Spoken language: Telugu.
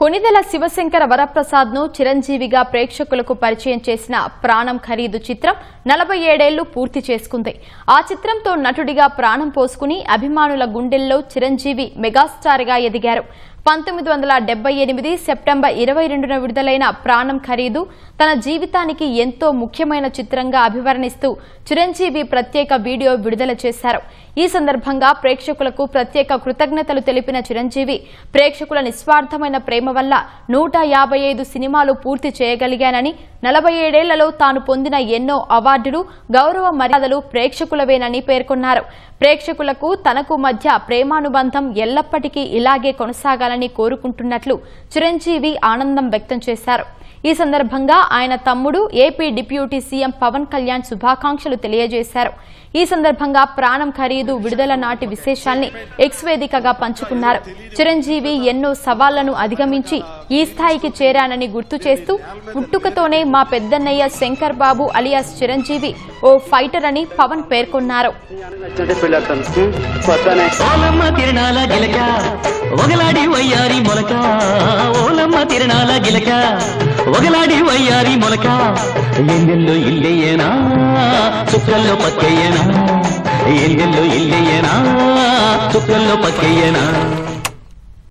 కొనిదెల శివశంకర వరప్రసాద్ను చిరంజీవిగా ప్రేక్షకులకు పరిచయం చేసిన ప్రాణం ఖరీదు చిత్రం నలభై ఏడేళ్ళు పూర్తి చేసుకుంది. ఆ చిత్రంతో నటుడిగా ప్రాణం పోసుకుని అభిమానుల గుండెల్లో చిరంజీవి మెగాస్టార్గా ఎదిగారు. పంతొమ్మిది వందల డెబ్బై ఎనిమిది సెప్టెంబర్ ఇరవై రెండున విడుదలైన ప్రాణం ఖరీదు తన జీవితానికి ఎంతో ముఖ్యమైన చిత్రంగా అభివర్ణిస్తూ చిరంజీవి ప్రత్యేక వీడియో విడుదల చేశారు. ఈ సందర్భంగా ప్రేక్షకులకు ప్రత్యేక కృతజ్ఞతలు తెలిపిన చిరంజీవి ప్రేక్షకుల నిస్వార్థమైన ప్రేమ వల్ల నూట యాభై ఐదు సినిమాలు పూర్తి చేయగలిగానని నలభై ఏడేళ్ళలో తాను పొందిన ఎన్నో అవార్డులు గౌరవ మర్యాదలు ప్రేక్షకులవేనని పేర్కొన్నారు. ప్రేక్షకులకు తనకు మధ్య ప్రేమానుబంధం ఎల్లప్పటికీ ఇలాగే కొనసాగాలని కోరుకుంటున్నట్లు చిరంజీవి ఆనందం వ్యక్తం చేశారు. ఈ సందర్భంగా ఆయన తమ్ముడు AP deputy CM Pawan Kalyan శుభాకాంక్షలు తెలియజేశారు. ఈ సందర్భంగా ప్రాణం ఖరీదు విడుదల నాటి విశేషాల్ని ఎక్స్ వేదికగా పంచుకున్నారు. చిరంజీవి ఎన్నో సవాళ్ళను అధిగమించి ఈ స్థాయికి చేరానని గుర్తు చేస్తూ పుట్టుకతోనే మా పెద్దన్నయ్య శంకర్ బాబు అలియాస్ చిరంజీవి ఓ ఫైటర్ అని పవన్ పేర్కొన్నారు. ఒగలాడి వయ్యారి మొలక ఓలమ్మ తిరణాల గిలక ఒగలాడి వయ్యారి మొలక ఎందెల్లో ఇల్లయ్యేనా? చుక్కల్లో పక్కయ్యేనా? ఎందెల్లో ఇల్లయ్యేనా? చుక్కల్లో పక్కయ్యేనా?